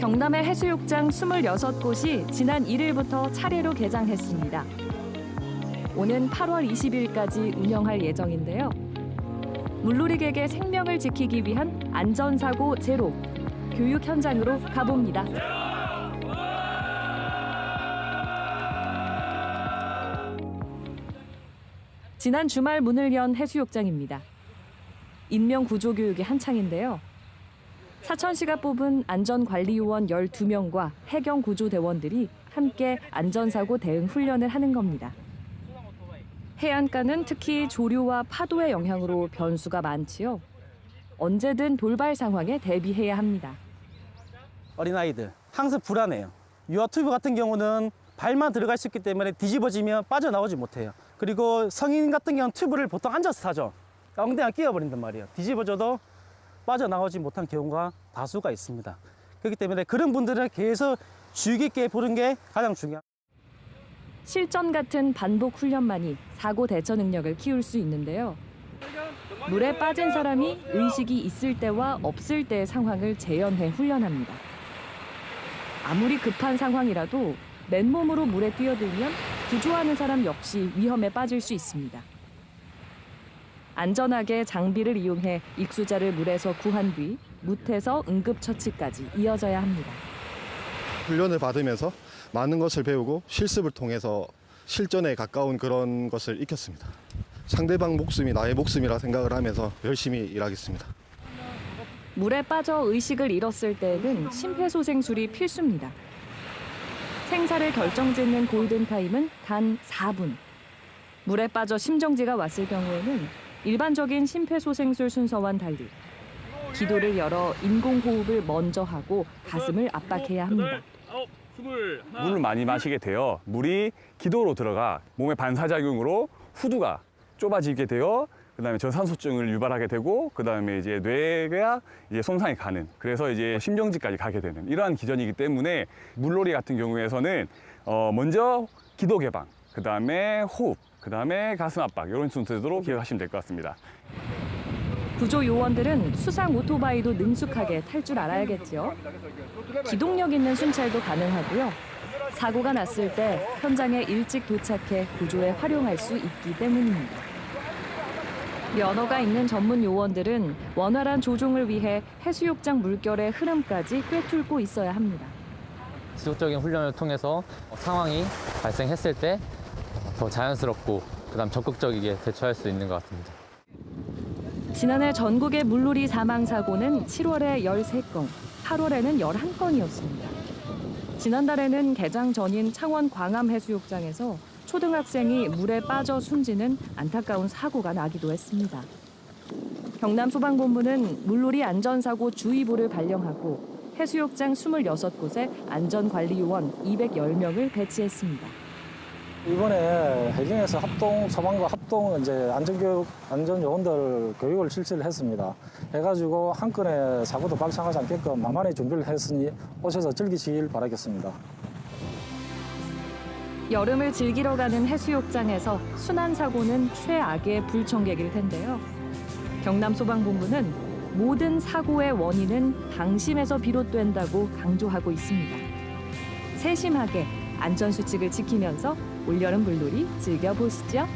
경남의 해수욕장 26곳이 지난 1일부터 차례로 개장했습니다. 오는 8월 20일까지 운영할 예정인데요. 물놀이객의 생명을 지키기 위한 안전사고 제로 교육 현장으로 가봅니다. 지난 주말 문을 연 해수욕장입니다. 인명 구조 교육이 한창인데요. 사천시가 뽑은 안전관리요원 12명과 해경 구조대원들이 함께 안전사고 대응 훈련을 하는 겁니다. 해안가는 특히 조류와 파도의 영향으로 변수가 많지요. 언제든 돌발 상황에 대비해야 합니다. 어린아이들 항상 불안해요. 유아 튜브 같은 경우는 발만 들어갈 수 있기 때문에 뒤집어지면 빠져나오지 못해요. 그리고 성인 같은 경우는 튜브를 보통 앉아서 타죠. 엉덩이가 끼어버린단 말이에요. 뒤집어져도 빠져나오지 못한 경우가 다수가 있습니다. 그렇기 때문에 그런 분들은 계속 주의 깊게 보는 게 가장 중요합니다. 실전 같은 반복 훈련만이 사고 대처 능력을 키울 수 있는데요. 물에 빠진 사람이 의식이 있을 때와 없을 때의 상황을 재현해 훈련합니다. 아무리 급한 상황이라도 맨몸으로 물에 뛰어들면 구조하는 사람 역시 위험에 빠질 수 있습니다. 안전하게 장비를 이용해 익수자를 물에서 구한 뒤 무태서 응급처치까지 이어져야 합니다. 훈련을 받으면서 많은 것을 배우고 실습을 통해서 실전에 가까운 그런 것을 익혔습니다. 상대방 목숨이 나의 목숨이라 생각을 하면서 열심히 일하겠습니다. 물에 빠져 의식을 잃었을 때에는 심폐소생술이 필수입니다. 생사를 결정짓는 골든타임은 단 4분. 물에 빠져 심정지가 왔을 경우에는 일반적인 심폐소생술 순서와는 달리 기도를 열어 인공호흡을 먼저 하고 가슴을 압박해야 합니다. 물을 많이 마시게 되어 물이 기도로 들어가 몸의 반사작용으로 후두가 좁아지게 되어 그다음에 저산소증을 유발하게 되고 그다음에 이제 뇌가 이제 손상이 가는 그래서 이제 심정지까지 가게 되는 이러한 기전이기 때문에 물놀이 같은 경우에서는 어 먼저 기도 개방 그다음에 호흡 그 다음에 가슴 압박 이런 순서대로 기억하시면 될 것 같습니다. 구조 요원들은 수상 오토바이도 능숙하게 탈 줄 알아야겠죠. 기동력 있는 순찰도 가능하고요. 사고가 났을 때 현장에 일찍 도착해 구조에 활용할 수 있기 때문입니다. 면허가 있는 전문 요원들은 원활한 조종을 위해 해수욕장 물결의 흐름까지 꿰뚫고 있어야 합니다. 지속적인 훈련을 통해서 상황이 발생했을 때 더 자연스럽고 그다음 적극적이게 대처할 수 있는 것 같습니다. 지난해 전국의 물놀이 사망 사고는 7월에 13건, 8월에는 11건이었습니다. 지난달에는 개장 전인 창원 광암 해수욕장에서 초등학생이 물에 빠져 숨지는 안타까운 사고가 나기도 했습니다. 경남 소방본부는 물놀이 안전사고 주의보를 발령하고 해수욕장 26곳에 안전관리요원 210명을 배치했습니다. 이번에 해경에서 합동 소방과 합동 이제 안전교육 안전 요원들 교육을 실시를 했습니다. 해가지고 한 건의 사고도 발생하지 않게끔 만만히 준비를 했으니 오셔서 즐기시길 바라겠습니다. 여름을 즐기러 가는 해수욕장에서 순환 사고는 최악의 불청객일 텐데요. 경남 소방본부는 모든 사고의 원인은 방심에서 비롯된다고 강조하고 있습니다. 세심하게 안전 수칙을 지키면서 올여름 물놀이 즐겨보시죠.